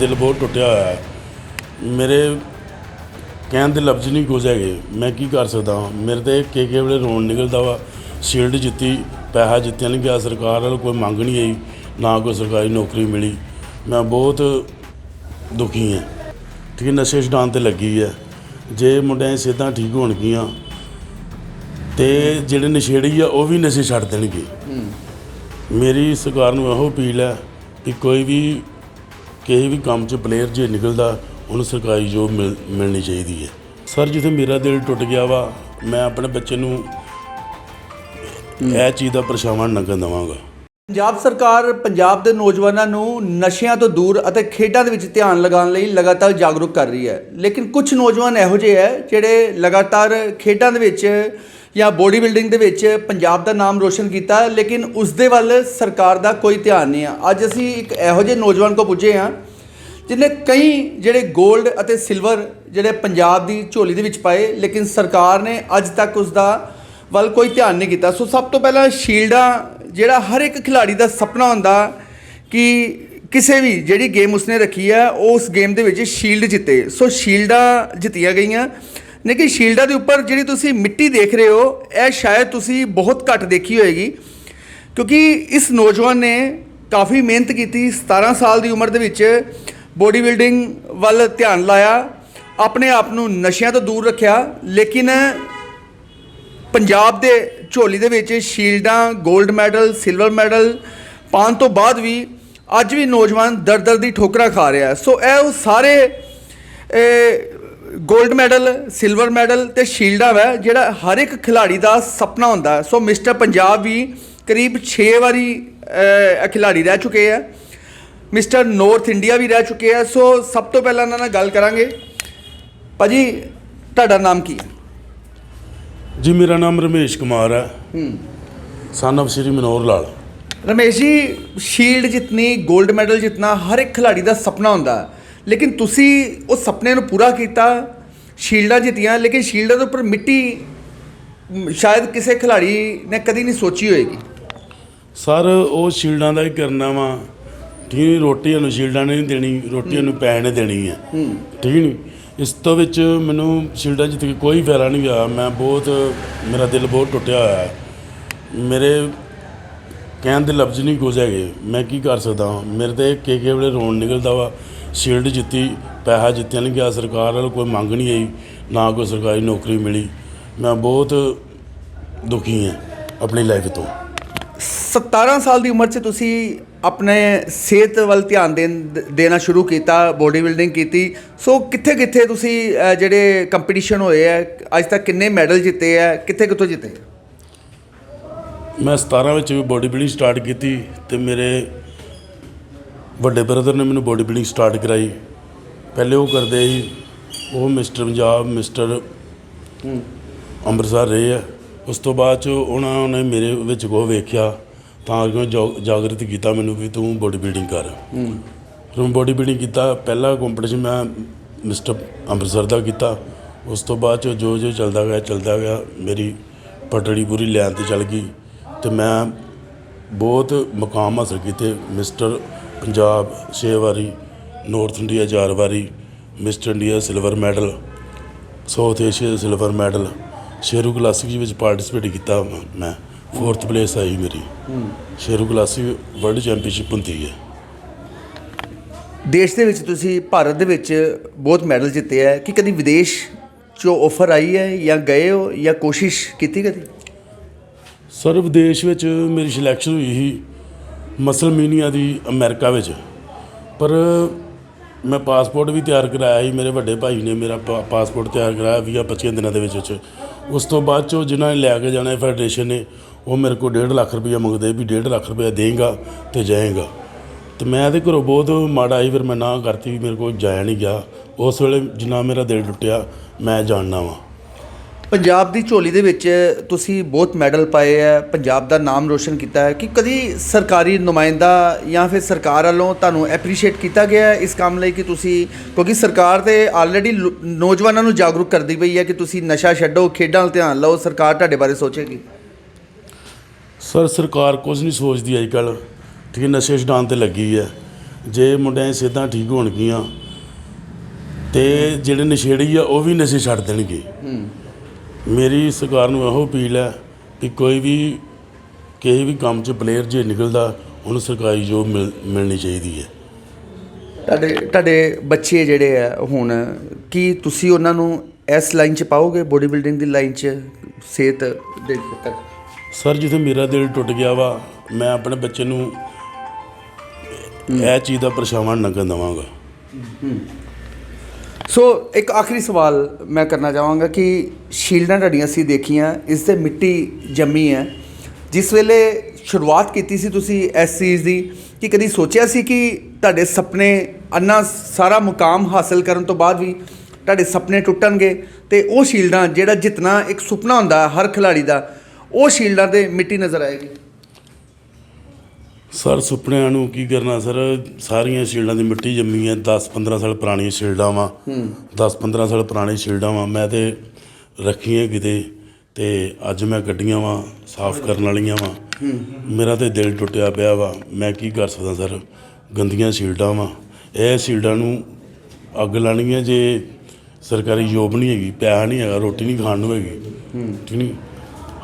ਦਿਲ ਬਹੁਤ ਟੁੱਟਿਆ ਹੋਇਆ ਹੈ। ਮੇਰੇ ਕਹਿਣ ਦੇ ਲਫ਼ਜ਼ ਨਹੀਂ ਕੁਝ ਹੈਗੇ। ਮੈਂ ਕੀ ਕਰ ਸਕਦਾ ਹਾਂ? ਮੇਰੇ ਤੇ ਕੇ ਕੇ ਵੇਲੇ ਰੋਣ ਨਿਕਲਦਾ ਵਾ। ਸ਼ੀਲਡ ਜਿੱਤੀ ਪੈਸਾ ਜਿੱਤਿਆ ਨਹੀਂ ਗਿਆ। ਸਰਕਾਰ ਵੱਲੋਂ ਕੋਈ ਮੰਗ ਨਹੀਂ ਆਈ ਨਾ ਕੋਈ ਸਰਕਾਰੀ ਨੌਕਰੀ ਮਿਲੀ। ਮੈਂ ਬਹੁਤ ਦੁਖੀ ਹਾਂ। ਠੀਕ ਨਸ਼ੇ ਛਡਾਉਣ ਤੇ ਲੱਗੀ ਹੈ। ਜੇ ਮੁੰਡਿਆਂ ਸਿਹਤਾਂ ਠੀਕ ਹੋਣਗੀਆਂ ਤੇ ਜਿਹੜੇ ਨਸ਼ੇੜੀ ਆ ਉਹ ਵੀ ਨਸ਼ੇ ਛੱਡ ਦੇਣਗੇ। ਮੇਰੀ ਸਰਕਾਰ ਨੂੰ ਇਹੋ ਅਪੀਲ ਹੈ ਕਿ ਕੋਈ ਵੀ ਕਿਸੇ ਵੀ ਕੰਮ 'ਚ ਪਲੇਅਰ ਜੇ ਨਿਕਲਦਾ, ਉਹਨੂੰ ਸਰਕਾਰੀ ਜੋਬ ਮਿਲ, ਮਿਲਣੀ ਚਾਹੀਦੀ ਹੈ। ਸਰ ਜਿੱਥੇ ਮੇਰਾ ਦਿਲ ਟੁੱਟ ਗਿਆ ਵਾ, ਮੈਂ ਆਪਣੇ ਬੱਚੇ ਨੂੰ ਇਹ ਚੀਜ਼ ਦਾ ਪਰਛਾਵਾਂ ਨਾ ਲੱਗਣ ਦੇਵਾਂਗਾ। ਪੰਜਾਬ ਸਰਕਾਰ ਪੰਜਾਬ ਦੇ ਨੌਜਵਾਨਾਂ ਨੂੰ ਨਸ਼ਿਆਂ ਤੋਂ ਦੂਰ ਅਤੇ ਖੇਡਾਂ ਦੇ ਵਿੱਚ ਧਿਆਨ ਲਗਾਉਣ ਲਈ ਲਗਾਤਾਰ ਜਾਗਰੂਕ ਕਰ ਰਹੀ ਹੈ। ਲੇਕਿਨ ਕੁਝ ਨੌਜਵਾਨ ਇਹੋ ਜਿਹੇ ਹੈ, ਜਿਹੜੇ ਲਗਾਤਾਰ ਖੇਡਾਂ ਦੇ ਵਿੱਚ ਜਾਂ ਬੋਡੀ ਬਿਲਡਿੰਗ ਦੇ ਵਿੱਚ ਪੰਜਾਬ ਦਾ ਨਾਮ ਰੋਸ਼ਨ ਕੀਤਾ, ਲੇਕਿਨ ਉਸ ਦੇ ਵੱਲ ਸਰਕਾਰ ਦਾ ਕੋਈ ਧਿਆਨ ਨਹੀਂ ਆ ਅੱਜ ਅਸੀਂ ਇੱਕ ਇਹੋ ਜਿਹੇ ਨੌਜਵਾਨ ਕੋ ਪੁੱਛੇ ਹਾਂ ਜਿਹਨੇ ਕਈ ਜਿਹੜੇ 골ਡ ਅਤੇ ਸਿਲਵਰ ਜਿਹੜੇ ਪੰਜਾਬ ਦੀ ਝੋਲੀ ਦੇ ਵਿੱਚ ਪਾਏ, ਲੇਕਿਨ ਸਰਕਾਰ ਨੇ ਅੱਜ ਤੱਕ ਉਸ ਦਾ ਵੱਲ ਕੋਈ ਧਿਆਨ ਨਹੀਂ ਕੀਤਾ। ਸੋ ਸਭ ਤੋਂ ਪਹਿਲਾਂ ਸ਼ੀਲਡਾਂ, ਜਿਹੜਾ ਹਰ ਇੱਕ ਖਿਡਾਰੀ ਦਾ ਸੁਪਨਾ ਹੁੰਦਾ ਕਿ ਕਿਸੇ ਵੀ ਜਿਹੜੀ ਗੇਮ ਉਸਨੇ ਰੱਖੀ ਹੈ, ਉਹ ਉਸ ਗੇਮ ਦੇ ਵਿੱਚ ਸ਼ੀਲਡ ਜਿੱਤੇ। ਸੋ ਸ਼ੀਲਡਾਂ ਜਿੱਤੀਆਂ ਗਈਆਂ। ਲੇਕਿਨ ਸ਼ੀਲਡਾਂ ਦੇ ਉੱਪਰ ਜਿਹੜੀ ਤੁਸੀਂ ਮਿੱਟੀ ਦੇਖ ਰਹੇ ਹੋ, ਇਹ ਸ਼ਾਇਦ ਤੁਸੀਂ ਬਹੁਤ ਘੱਟ ਦੇਖੀ ਹੋਏਗੀ। ਕਿਉਂਕਿ ਇਸ ਨੌਜਵਾਨ ਨੇ ਕਾਫੀ ਮਿਹਨਤ ਕੀਤੀ 17 ਸਾਲ ਦੀ ਉਮਰ ਦੇ ਵਿੱਚ ਬੋਡੀ ਬਿਲਡਿੰਗ ਵੱਲ ਧਿਆਨ ਲਾਇਆ ਆਪਣੇ ਆਪ ਨੂੰ ਨਸ਼ਿਆਂ ਤੋਂ ਦੂਰ ਰੱਖਿਆ ਲੇਕਿਨ ਪੰਜਾਬ ਦੇ ਝੋਲੀ ਦੇ ਵਿੱਚ ਸ਼ੀਲਡਾਂ 골ਡ ਮੈਡਲ ਸਿਲਵਰ ਮੈਡਲ ਪਾਉਣ ਤੋਂ ਬਾਅਦ ਵੀ ਅੱਜ ਵੀ ਨੌਜਵਾਨ ਦਰ ਦਰ ਦੀ ਠੋਕਰਾਂ ਖਾ ਰਿਹਾ। ਸੋ ਇਹ ਉਹ ਸਾਰੇ 골ਡ ਮੈਡਲ ਸਿਲਵਰ ਮੈਡਲ ਤੇ ਸ਼ੀਲਡਾਂ ਹੈ ਜਿਹੜਾ ਹਰ ਇੱਕ ਖਿਡਾਰੀ ਦਾ ਸੁਪਨਾ ਹੁੰਦਾ। ਸੋ ਮਿਸਟਰ ਪੰਜਾਬ ਵੀ ਕਰੀਬ 6 ਵਾਰੀ ਅਹ, ਖਿਡਾਰੀ ਰਹਿ ਚੁੱਕੇ ਆ। ਮਿਸਟਰ ਨਾਰਥ ਇੰਡੀਆ ਵੀ ਰਹਿ ਚੁੱਕੇ ਆ ਸੋ ਸਭ ਤੋਂ ਪਹਿਲਾਂ ਇਹਨਾਂ ਨਾਲ ਗੱਲ ਕਰਾਂਗੇ। ਭਾਜੀ ਤੁਹਾਡਾ ਨਾਮ ਕੀ ਹੈ? ਜੀ ਮੇਰਾ ਨਾਮ ਰਮੇਸ਼ ਕੁਮਾਰ ਹੈ। ਸਨ of Shri Manohar Lal. Ramesh ji shield ਜਿਤਨੀ 골ਡ ਮੈਡਲ ਜਿਤਨਾ ਹਰ ਇੱਕ ਖਿਡਾਰੀ ਦਾ ਸੁਪਨਾ ਹੁੰਦਾ। ਹੈ। ਲੇਕਿਨ ਤੁਸੀਂ ਉਸ ਸੁਪਨੇ ਨੂੰ ਪੂਰਾ ਕੀਤਾ ਸ਼ੀਲਡਾਂ ਜਿੱਤੀਆਂ ਲੇਕਿਨ ਸ਼ੀਲਡਾਂ ਦੇ ਉੱਪਰ ਮਿੱਟੀ ਸ਼ਾਇਦ ਕਿਸੇ ਖਿਡਾਰੀ ਨੇ ਕਦੀ ਨਹੀਂ ਸੋਚੀ ਹੋਏਗੀ। ਸਰ ਉਹ ਸ਼ੀਲਡਾਂ ਦਾ ਹੀ ਕਰਨਾ ਵਾ। ਠੀਕ ਨਹੀਂ ਰੋਟੀ ਨੂੰ ਸ਼ੀਲਡਾਂ ਨੇ ਨਹੀਂ ਦੇਣੀ ਰੋਟੀ ਨੂੰ ਪੈਸੇ ਨੇ ਦੇਣੀ ਹੈ। ਠੀਕ ਨਹੀਂ? ਇਸ ਤੋਂ ਵਿੱਚ ਮੈਨੂੰ ਸ਼ੀਲਡਾਂ ਜਿੱਤ ਕੇ ਕੋਈ ਫਾਇਦਾ ਨਹੀਂ ਗਿਆ ਮੈਂ ਬਹੁਤ ਮੇਰਾ ਦਿਲ ਬਹੁਤ ਟੁੱਟਿਆ ਹੋਇਆ ਹੈ। ਮੇਰੇ ਕਹਿਣ ਦੇ ਲਫ਼ਜ਼ ਨਹੀਂ ਕੁਝ ਹੈਗੇ। ਮੈਂ ਕੀ ਕਰ ਸਕਦਾ ਮੇਰੇ ਤੇ ਕੇ ਕੇ ਵੇਲੇ ਰੋਣ ਨਿਕਲਦਾ ਵਾ। ਸ਼ੀਲਡ ਜਿੱਤੀ ਪੈਸਾ ਜਿੱਤਿਆ ਨਹੀਂ ਗਿਆ। ਸਰਕਾਰ ਵੱਲੋਂ ਕੋਈ ਮੰਗ ਨਹੀਂ ਆਈ ਨਾ ਕੋਈ ਸਰਕਾਰੀ ਨੌਕਰੀ ਮਿਲੀ। ਮੈਂ ਬਹੁਤ ਦੁਖੀ ਹਾਂ ਆਪਣੀ ਲਾਈਫ ਤੋਂ। 17 ਸਾਲ ਦੀ ਉਮਰ 'ਚ ਤੁਸੀਂ ਆਪਣੇ ਸਿਹਤ ਵੱਲ ਧਿਆਨ ਦੇਣ ਦੇਣਾ ਸ਼ੁਰੂ ਕੀਤਾ ਬੋਡੀ ਬਿਲਡਿੰਗ ਕੀਤੀ। ਸੋ ਕਿੱਥੇ ਕਿੱਥੇ ਤੁਸੀਂ ਜਿਹੜੇ ਕੰਪੀਟੀਸ਼ਨ ਹੋਏ ਆ, ਅੱਜ ਤੱਕ ਕਿੰਨੇ ਮੈਡਲ ਜਿੱਤੇ ਆ ਕਿੱਥੇ ਕਿੱਥੋਂ ਜਿੱਤੇ? ਮੈਂ 17 ਵਿੱਚ ਵੀ ਬੋਡੀ ਬਿਲਡਿੰਗ ਸਟਾਰਟ ਕੀਤੀ ਤੇ ਮੇਰੇ ਵੱਡੇ ਬ੍ਰਦਰ ਨੇ ਮੈਨੂੰ ਬੋਡੀ ਬਿਲਡਿੰਗ ਸਟਾਰਟ ਕਰਾਈ। ਪਹਿਲੇ ਉਹ ਕਰਦੇ ਸੀ, ਉਹ ਮਿਸਟਰ ਪੰਜਾਬ ਮਿਸਟਰ ਅੰਮ੍ਰਿਤਸਰ ਰਹੇ ਆ। ਉਸ ਤੋਂ ਬਾਅਦ ਚ ਉਹਨਾਂ ਨੇ ਮੇਰੇ ਵਿੱਚ ਕੋ ਵੇਖਿਆ। ਤਾਂ ਕਿ ਜਾਗਰਿਤ ਕੀਤਾ ਮੈਨੂੰ ਵੀ ਤੂੰ ਬੋਡੀ ਬਿਲਡਿੰਗ ਕਰ। ਫਿਰ ਮੈਂ ਬੋਡੀ ਬਿਲਡਿੰਗ ਕੀਤਾ ਪਹਿਲਾ ਕੰਪੀਟੀਸ਼ਨ ਮੈਂ ਮਿਸਟਰ ਅੰਮ੍ਰਿਤਸਰ ਦਾ ਕੀਤਾ। ਉਸ ਤੋਂ ਬਾਅਦ ਚ ਜੋ ਜੋ ਚੱਲਦਾ ਗਿਆ ਚੱਲਦਾ ਗਿਆ ਮੇਰੀ ਪਟੜੀ ਪੂਰੀ ਲੈਣ ਤੇ ਚੱਲ ਗਈ। ਤੇ ਮੈਂ ਬਹੁਤ ਮੁਕਾਮ ਹਾਸਲ ਕੀਤੇ ਮਿਸਟਰ ਪੰਜਾਬ ਛੇ ਵਾਰੀ ਨਾਰਥ ਇੰਡੀਆ ਚਾਰ ਵਾਰੀ Mister India silver medal south Asia silver medal Sheru classic ਵਿੱਚ ਪਾਰਟਿਸਿਪੇਟ ਕੀਤਾ ਮੈਂ। ਫੋਰਥ ਪਲੇਸ ਆਈ ਮੇਰੀ। ਸ਼ੇਰੂ ਕਲਾਸਿਕ ਵਰਲਡ ਚੈਂਪੀਅਨਸ਼ਿਪ ਹੁੰਦੀ ਹੈ। ਦੇਸ਼ ਦੇ ਵਿੱਚ ਤੁਸੀਂ ਭਾਰਤ ਦੇ ਵਿੱਚ ਬਹੁਤ ਮੈਡਲ ਜਿੱਤੇ ਆ। ਕਿ ਕਦੀ ਵਿਦੇਸ਼ 'ਚੋਂ ਆਫਰ ਆਈ ਹੈ ਜਾਂ ਗਏ ਹੋ ਜਾਂ ਕੋਸ਼ਿਸ਼ ਕੀਤੀ ਕਦੀ? ਸਰ ਵਿਦੇਸ਼ ਵਿੱਚ ਮੇਰੀ ਸਿਲੈਕਸ਼ਨ ਹੋਈ ਸੀ ਮਸਲਮੀਨੀਆ ਦੀ ਅਮਰੀਕਾ ਵਿੱਚ। ਪਰ ਮੈਂ ਪਾਸਪੋਰਟ ਵੀ ਤਿਆਰ ਕਰਾਇਆ ਸੀ। ਮੇਰੇ ਵੱਡੇ ਭਾਈ ਨੇ ਮੇਰਾ ਪਾਸਪੋਰਟ ਤਿਆਰ ਕਰਾਇਆ ਵੀਹ 25 ਦਿਨਾਂ ਦੇ ਵਿੱਚ ਵਿੱਚ। ਉਸ ਤੋਂ ਬਾਅਦ ਚੋਂ ਜਿਨ੍ਹਾਂ ਨੇ ਲੈ ਕੇ ਜਾਣਾ ਫੈਡਰੇਸ਼ਨ ਨੇ ਉਹ ਮੇਰੇ ਕੋਲ 1.5 ਲੱਖ ਰੁਪਇਆ ਮੰਗਦੇ ਵੀ 1.5 ਲੱਖ ਰੁਪਇਆ ਦੇਂਗਾ ਤੇ ਜਾਏਗਾ। ਤੇ ਮੈਂ ਤੇ ਘਰੋਂ ਬਹੁਤ ਮਾੜਾ ਆਈ, ਫਿਰ ਮੈਂ ਨਾ ਕਰਤੀ ਵੀ ਮੇਰੇ ਕੋਲ ਜਾਇਆ ਨਹੀਂ ਗਿਆ। ਉਸ ਵੇਲੇ ਜਿੰਨਾ ਮੇਰਾ ਦਿਲ ਟੁੱਟਿਆ, ਮੈਂ ਜਾਣਨਾ ਵਾਂ। ਪੰਜਾਬ ਦੀ ਝੋਲੀ ਦੇ ਵਿੱਚ ਤੁਸੀਂ ਬਹੁਤ ਮੈਡਲ ਪਾਏ ਆ, ਪੰਜਾਬ ਦਾ ਨਾਮ ਰੋਸ਼ਨ ਕੀਤਾ ਹੈ। ਕਿ ਕਦੀ ਸਰਕਾਰੀ ਨੁਮਾਇੰਦਾ ਜਾਂ ਫਿਰ ਸਰਕਾਰ ਵੱਲੋਂ ਤੁਹਾਨੂੰ ਐਪਰੀਸ਼ੀਏਟ ਕੀਤਾ ਗਿਆ ਇਸ ਕੰਮ ਲਈ ਕਿ ਤੁਸੀਂ, ਕਿਉਂਕਿ ਸਰਕਾਰ ਤੇ ਆਲਰੇਡੀ ਨੌਜਵਾਨਾਂ ਨੂੰ ਜਾਗਰੂਕ ਕਰਦੀ ਪਈ ਹੈ ਕਿ ਤੁਸੀਂ ਨਸ਼ਾ ਛੱਡੋ, ਖੇਡਾਂ ਵੱਲ ਧਿਆਨ ਲਓ। ਸਰਕਾਰ ਤੁਹਾਡੇ ਬਾਰੇ ਸੋਚੇਗੀ। ਸਰ ਸਰਕਾਰ ਕੁਝ ਨਹੀਂ ਸੋਚਦੀ ਅੱਜ ਕੱਲ ਠੀਕ ਹੈ ਨਸ਼ੇ ਛਡਾਉਣ ਤੇ ਲੱਗੀ ਹੈ। ਜੇ ਮੁੰਡਿਆਂ ਦੀ ਸਿਹਤਾਂ ਠੀਕ ਹੋਣਗੀਆਂ ਤੇ ਜਿਹੜੇ ਨਸ਼ੇੜੀ ਆ ਉਹ ਵੀ ਨਸ਼ੇ ਛੱਡ ਦੇਣਗੇ। ਮੇਰੀ ਸਰਕਾਰ ਨੂੰ ਇਹੋ ਅਪੀਲ ਹੈ ਕਿ ਕੋਈ ਵੀ ਕਿਸੇ ਵੀ ਕੰਮ 'ਚ ਪਲੇਅਰ ਜੇ ਨਿਕਲਦਾ ਉਹਨੂੰ ਸਰਕਾਰੀ ਜੋਬ ਮਿਲ ਮਿਲਣੀ ਚਾਹੀਦੀ ਹੈ। ਤੁਹਾਡੇ ਤੁਹਾਡੇ ਬੱਚੇ ਜਿਹੜੇ ਆ ਹੁਣ ਕੀ ਤੁਸੀਂ ਉਹਨਾਂ ਨੂੰ ਇਸ ਲਾਈਨ 'ਚ ਪਾਓਗੇ ਬੋਡੀ ਬਿਲਡਿੰਗ ਦੀ ਲਾਈਨ 'ਚ ਸਿਹਤ ਦੇ ਤੱਕ ਸਰ, ਜਿੱਥੇ ਮੇਰਾ ਦਿਲ ਟੁੱਟ ਗਿਆ ਵਾ, ਮੈਂ ਆਪਣੇ ਬੱਚੇ ਨੂੰ ਇਹ ਚੀਜ਼ ਦਾ ਪਰਛਾਵਾਂ ਨੰਗਣ ਦੇਵਾਂਗਾ। ਸੋ, ਇੱਕ ਆਖਰੀ ਸਵਾਲ ਮੈਂ ਕਰਨਾ ਚਾਹਾਂਗਾ ਕਿ ਸ਼ੀਲਡਾਂ ਤੁਹਾਡੀਆਂ ਸੀ ਦੇਖੀਆਂ, ਇਸ ਤੇ ਮਿੱਟੀ ਜੰਮੀ ਹੈ। ਜਿਸ ਵੇਲੇ ਸ਼ੁਰੂਆਤ ਕੀਤੀ ਸੀ ਤੁਸੀਂ ਇਸ ਚੀਜ਼ ਦੀ, ਕਿ ਕਦੀ ਸੋਚਿਆ ਸੀ ਕਿ ਤੁਹਾਡੇ ਸੁਪਨੇ ਅੰਨਾ ਸਾਰਾ ਮੁਕਾਮ ਹਾਸਲ ਕਰਨ ਤੋਂ ਬਾਅਦ ਵੀ ਤੁਹਾਡੇ ਸੁਪਨੇ ਟੁੱਟਣਗੇ ਤੇ ਉਹ ਸ਼ੀਲਡਾਂ ਜਿਹੜਾ ਜਿੱਤਣਾ ਇੱਕ ਸੁਪਨਾ ਹੁੰਦਾ ਹਰ ਖਿਡਾਰੀ ਦਾ ਉਹ ਸ਼ੀਲਡਾਂ ਤੇ ਮਿੱਟੀ ਨਜ਼ਰ ਆਏਗੀ। ਸਰ ਸੁਪਨਿਆਂ ਨੂੰ ਕੀ ਕਰਨਾ ਸਰ? ਸਾਰੀਆਂ ਸ਼ੀਲਡਾਂ ਦੀ ਮਿੱਟੀ ਜੰਮੀ ਹੈ। 10-15 ਸਾਲ ਪੁਰਾਣੀਆਂ ਸ਼ੀਲਡਾਂ ਵਾ। 10-15 ਸਾਲ ਪੁਰਾਣੀ ਸ਼ੀਲਡਾਂ ਵਾ। ਮੈਂ ਤੇ ਰੱਖੀਆਂ ਕਿਤੇ ਤੇ ਅੱਜ ਮੈਂ ਗੱਡੀਆਂ ਵਾ ਸਾਫ਼ ਕਰਨ ਵਾਲੀਆਂ ਵਾ। ਮੇਰਾ ਤੇ ਦਿਲ ਟੁੱਟਿਆ ਪਿਆ ਵਾ। ਮੈਂ ਕੀ ਕਰ ਸਕਦਾ ਸਰ? ਗੰਦੀਆਂ ਸ਼ੀਲਡਾਂ ਵਾ। ਇਹ ਸ਼ੀਲਡਾਂ ਨੂੰ ਅੱਗ ਲਾਣੀ ਹੈ ਜੇ ਸਰਕਾਰੀ ਜੋਬ ਨਹੀਂ ਹੈਗੀ ਪੈਸਾ ਨਹੀਂ ਹੈਗਾ ਰੋਟੀ ਨਹੀਂ ਖਾਣ ਨੂੰ ਹੈਗੀ। ਠੀਕ ਨਹੀਂ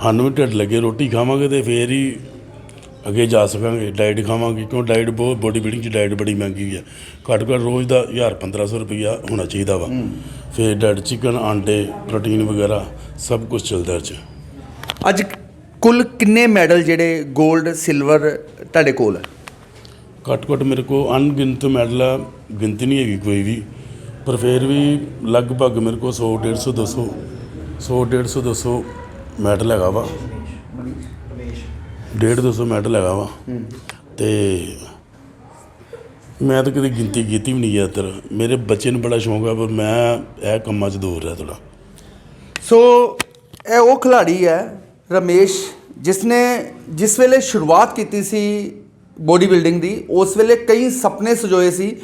ਸਾਨੂੰ ਵੀ ਢਿੱਡ ਲੱਗੇ ਰੋਟੀ ਖਾਵਾਂਗੇ ਤੇ ਫੇਰ ਹੀ ਅੱਗੇ ਜਾ ਸਕਾਂਗੇ। ਡਾਈਟ ਖਾਵਾਂਗੇ ਕਿਉਂ ਡਾਈਟ ਬਹੁਤ ਬੋਡੀ ਬਿਲਡਿੰਗ ਚ ਡਾਈਟ ਬੜੀ ਮਹਿੰਗੀ ਹੈ ਘੱਟ ਘੱਟ ਰੋਜ਼ ਦਾ 1000 1500 ਰੁਪਈਆ ਹੋਣਾ ਚਾਹੀਦਾ ਵਾ। ਫਿਰ ਡਾਈਟ ਚਿਕਨ ਆਂਡੇ ਪ੍ਰੋਟੀਨ ਵਗੈਰਾ ਸਭ ਕੁਝ ਚੱਲਦਾ 'ਚ। ਅੱਜ ਕੁੱਲ ਕਿੰਨੇ ਮੈਡਲ ਜਿਹੜੇ 골ਡ ਸਿਲਵਰ ਤੁਹਾਡੇ ਕੋਲ ਹੈ ਘੱਟ ਘੱਟ ਮੇਰੇ ਕੋ ਅਣਗਿਣਤ ਮੈਡਲ ਆ ਗਿਣਤੀ ਨਹੀਂ ਹੈਗੀ ਕੋਈ ਵੀ। ਪਰ ਫਿਰ ਵੀ ਲਗਭਗ ਮੇਰੇ ਕੋ 100 150 200 100 150 200 ਮੈਡਲ ਹੈਗਾ ਵਾ। ਡੇਢ 200 ਮੈਡਲ ਹੈਗਾ ਵਾ। ਤੇ ਮੈਂ ਤਾਂ ਕਦੀ ਗਿਣਤੀ ਕੀਤੀ ਵੀ ਨਹੀਂ ਜ਼ਿਆਦਾਤਰ ਮੇਰੇ ਬੱਚੇ ਨੂੰ ਬੜਾ ਸ਼ੌਂਕ ਆ ਪਰ ਮੈਂ ਇਹ ਕੰਮਾਂ 'ਚ ਦੂਰ ਰਿਹਾ ਥੋੜਾ ਸੋ ਇਹ ਉਹ ਖਿਲਾੜੀ ਹੈ ਰਮੇਸ਼ ਜਿਸ ਨੇ ਜਿਸ ਵੇਲੇ ਸ਼ੁਰੂਆਤ ਕੀਤੀ ਸੀ ਬੋਡੀ ਬਿਲਡਿੰਗ ਦੀ ਉਸ ਵੇਲੇ ਕਈ ਸੁਪਨੇ ਸਜੋਏ ਸੀ।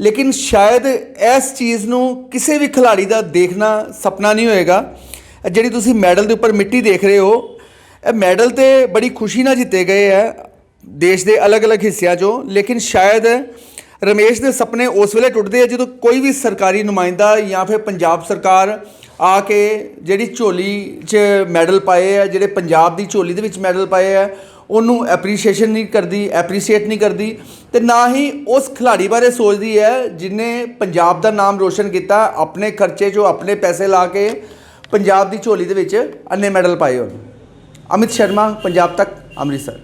ਲੇਕਿਨ ਸ਼ਾਇਦ ਇਸ ਚੀਜ਼ ਨੂੰ ਕਿਸੇ ਵੀ ਖਿਲਾੜੀ ਦਾ ਦੇਖਣਾ ਸੁਪਨਾ ਨਹੀਂ ਹੋਏਗਾ। ਜਿਹੜੀ ਤੁਸੀਂ ਮੈਡਲ ਦੇ ਉੱਪਰ ਮਿੱਟੀ ਦੇਖ ਰਹੇ ਹੋ, ਇਹ ਮੈਡਲ ਤੇ ਬੜੀ ਖੁਸ਼ੀ ਨਾਲ ਜਿੱਤੇ ਗਏ ਹੈ, ਦੇਸ਼ ਦੇ ਅਲੱਗ-ਅਲੱਗ ਹਿੱਸਿਆਂ 'ਚੋਂ, ਲੇਕਿਨ ਸ਼ਾਇਦ ਰਮੇਸ਼ ਦੇ ਸੁਪਨੇ ਉਸ ਵੇਲੇ ਟੁੱਟਦੇ ਆ ਜਦੋਂ ਕੋਈ ਵੀ ਸਰਕਾਰੀ ਨੁਮਾਇੰਦਾ ਜਾਂ ਫਿਰ ਪੰਜਾਬ ਸਰਕਾਰ ਆ ਕੇ ਜਿਹੜੀ ਝੋਲੀ 'ਚ ਮੈਡਲ ਪਾਏ ਆ, ਜਿਹੜੇ ਪੰਜਾਬ ਦੀ ਝੋਲੀ ਦੇ ਵਿੱਚ ਮੈਡਲ ਪਾਏ ਆ, ਉਹਨੂੰ ਐਪਰੀਸ਼ੀਏਸ਼ਨ ਨਹੀਂ ਕਰਦੀ ਐਪਰੀਸ਼ੀਏਟ ਨਹੀਂ ਕਰਦੀ ਤੇ ਨਾ ਹੀ ਉਸ ਖਿਲਾੜੀ ਬਾਰੇ ਸੋਚਦੀ ਹੈ ਜਿਨੇ ਪੰਜਾਬ ਦਾ ਨਾਮ ਰੋਸ਼ਨ ਕੀਤਾ, ਆਪਣੇ ਖਰਚੇ 'ਚੋਂ ਆਪਣੇ ਪੈਸੇ ਲਾ ਕੇ ਪੰਜਾਬ ਦੀ ਝੋਲੀ ਦੇ ਵਿੱਚ ਅੰਨੇ ਮੈਡਲ ਪਾਏ ਹੋਣ ਅਮਿਤ ਸ਼ਰਮਾ ਪੰਜਾਬ ਤੱਕ ਅੰਮ੍ਰਿਤਸਰ।